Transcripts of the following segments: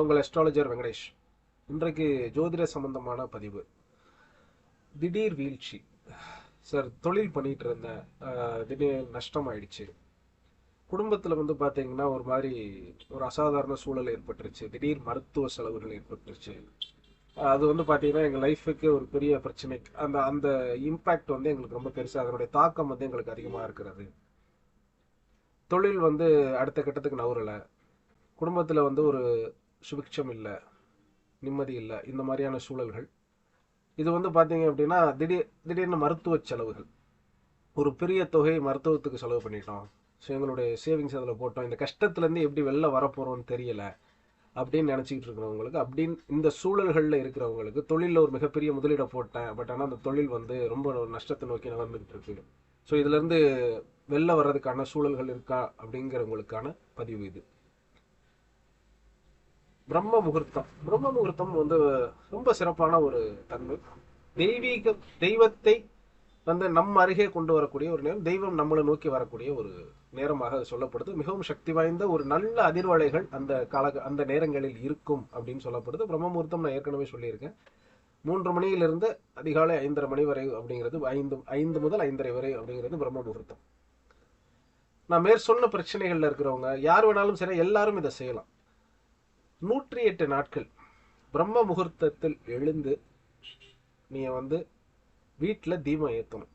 உங்கள் அஸ்ட்ராலஜர் வெங்கடேஷ். இன்றைக்கு ஜோதிட சம்பந்தமான பதிவு. திடீர் வீழ்ச்சி. சார் தொழில் பண்ணிட்டு இருந்தேன் திடீர் நஷ்டம் ஆயிடுச்சு குடும்பத்தில் வந்து பார்த்தீங்கன்னா ஒரு மாதிரி ஒரு அசாதாரண சூழல் ஏற்பட்டுருச்சு. திடீர் மருத்துவ செலவுகள் ஏற்பட்டுருச்சு. அது வந்து பார்த்தீங்கன்னா எங்கள் லைஃபுக்கு ஒரு பெரிய பிரச்சனை. அந்த அந்த இம்பேக்ட் வந்து எங்களுக்கு ரொம்ப பெருசு அதனுடைய தாக்கம் வந்து எங்களுக்கு அதிகமாக இருக்கிறது. தொழில் வந்து அடுத்த கட்டத்துக்கு நவரலை குடும்பத்தில் வந்து ஒரு சுபிக்ஷம் இல்லை நிம்மதி இல்லை இந்த மாதிரியான சூழல்கள். இது வந்து பார்த்தீங்க அப்படின்னா திடீர் திடீர்னு மருத்துவ செலவுகள். ஒரு பெரிய தொகை மருத்துவத்துக்கு செலவு பண்ணிட்டோம். ஸோ எங்களுடைய சேவிங்ஸ் அதில் போட்டோம். இந்த கஷ்டத்துலேருந்து எப்படி வெளில வரப்போகிறோம்னு தெரியல அப்படின்னு நினச்சிக்கிட்டு இருக்கிறவங்களுக்கு அப்படின்னு இந்த சூழல்களில் இருக்கிறவங்களுக்கு தொழிலில் ஒரு மிகப்பெரிய முதலீடை போட்டேன். பட் ஆனால் அந்த தொழில் வந்து ரொம்ப நஷ்டத்தை நோக்கி நகர்ந்துகிட்டு இருக்கு. ஸோ இதுலேருந்து வெளில வர்றதுக்கான சூழல்கள் இருக்கா அப்படிங்கிறவங்களுக்கான பதிவு இது. பிரம்ம முகூர்த்தம். பிரம்ம முகூர்த்தம் வந்து ரொம்ப சிறப்பான ஒரு தன்மை. தெய்வீக தெய்வத்தை வந்து நம் அருகே கொண்டு வரக்கூடிய ஒரு நேரம் தெய்வம் நம்மளை நோக்கி வரக்கூடிய ஒரு நேரமாக சொல்லப்படுது. மிகவும் சக்தி வாய்ந்த ஒரு நல்ல அதிர்வலைகள் அந்த கால அந்த நேரங்களில் இருக்கும் அப்படின்னு சொல்லப்படுது. பிரம்ம முகூர்த்தம் நான் ஏற்கனவே சொல்லியிருக்கேன். மூன்று மணியிலிருந்து அதிகாலை ஐந்தரை மணி வரை அப்படிங்கிறது ஐந்து ஐந்து முதல் ஐந்தரை வரை அப்படிங்கிறது பிரம்ம முகூர்த்தம். நான் மேற்சொன்ன பிரச்சனைகள்ல இருக்கிறவங்க யார் வேணாலும் சரி எல்லாரும் இதை செய்யலாம். நூற்றி எட்டு நாட்கள் பிரம்ம முகூர்த்தத்தில் எழுந்து நீ வந்து வீட்டில் தீபம் ஏற்றணும்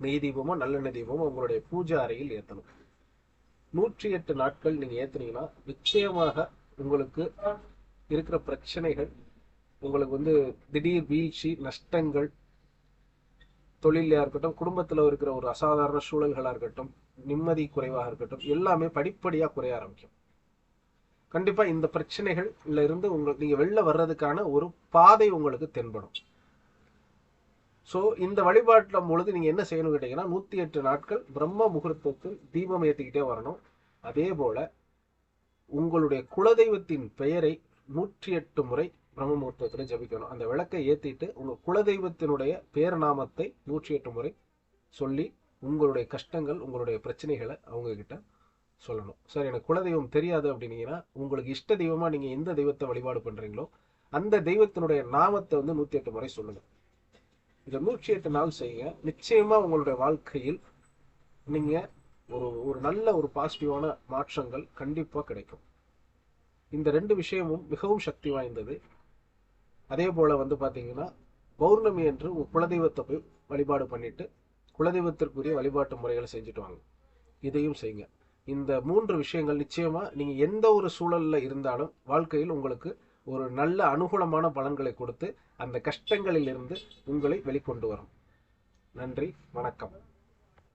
நெய் தீபமோ நல்லெண்ணெய் தீபமோ உங்களுடைய பூஜை அறையில் ஏற்றணும் நூற்றி எட்டு நாட்கள் நீங்கள் ஏற்றுனீங்கன்னா நிச்சயமாக உங்களுக்கு இருக்கிற பிரச்சனைகள் உங்களுக்கு வந்து திடீர் வீழ்ச்சி நஷ்டங்கள் தொழிலாக இருக்கட்டும் குடும்பத்தில் இருக்கிற ஒரு அசாதாரண சூழல்களாக இருக்கட்டும் நிம்மதி குறைவாக இருக்கட்டும் எல்லாமே படிப்படியாக குறைய ஆரம்பிக்கும். கண்டிப்பாக இந்த பிரச்சனைகள்ல இருந்து உங்களுக்கு நீங்கள் வெளில வர்றதுக்கான ஒரு பாதை உங்களுக்கு தென்படும். ஸோ இந்த வழிபாட்டில் பொழுது நீங்கள் என்ன செய்யணும் கேட்டீங்கன்னா நூற்றி எட்டு நாட்கள் பிரம்ம முகூர்த்தத்தில் தீபம் ஏற்றிக்கிட்டே வரணும். அதே போல் உங்களுடைய குலதெய்வத்தின் பெயரை நூற்றி எட்டு முறை பிரம்ம முகூர்த்தத்தில் ஜபிக்கணும். அந்த விளக்கை ஏற்றிட்டு உங்கள் குலதெய்வத்தினுடைய பேர் நாமத்தை நூற்றி எட்டு முறை சொல்லி உங்களுடைய கஷ்டங்கள் உங்களுடைய பிரச்சனைகளை அவங்கக்கிட்ட சொல்லணும். சார் எனக்கு குலதெய்வம் தெரியாது அப்படின்னீங்கன்னா உங்களுக்கு இஷ்ட தெய்வமா நீங்க எந்த தெய்வத்தை வழிபாடு பண்றீங்களோ அந்த தெய்வத்தினுடைய நாமத்தை வந்து நூத்தி எட்டு முறை சொல்லுங்க. இதை நூற்றி எட்டு நாள் செய்யுங்க. நிச்சயமா உங்களுடைய வாழ்க்கையில் நீங்க ஒரு ஒரு நல்ல ஒரு பாசிட்டிவான மாற்றங்கள் கண்டிப்பா கிடைக்கும். இந்த ரெண்டு விஷயமும் மிகவும் சக்தி வாய்ந்தது. அதே போல வந்து பாத்தீங்கன்னா பௌர்ணமி என்று உங்க குலதெய்வத்தை போய் வழிபாடு பண்ணிட்டு குலதெய்வத்திற்குரிய வழிபாட்டு முறைகளை செஞ்சுட்டு வாங்க. இதையும் செய்யுங்க. இந்த மூன்று விஷயங்கள் நிச்சயமாக நீங்கள் எந்த ஒரு சூழலில் இருந்தாலும் வாழ்க்கையில் உங்களுக்கு ஒரு நல்ல அனுகூலமான பலன்களை கொடுத்து அந்த கஷ்டங்களிலிருந்து உங்களை வெளிக்கொண்டு வரும். நன்றி வணக்கம்.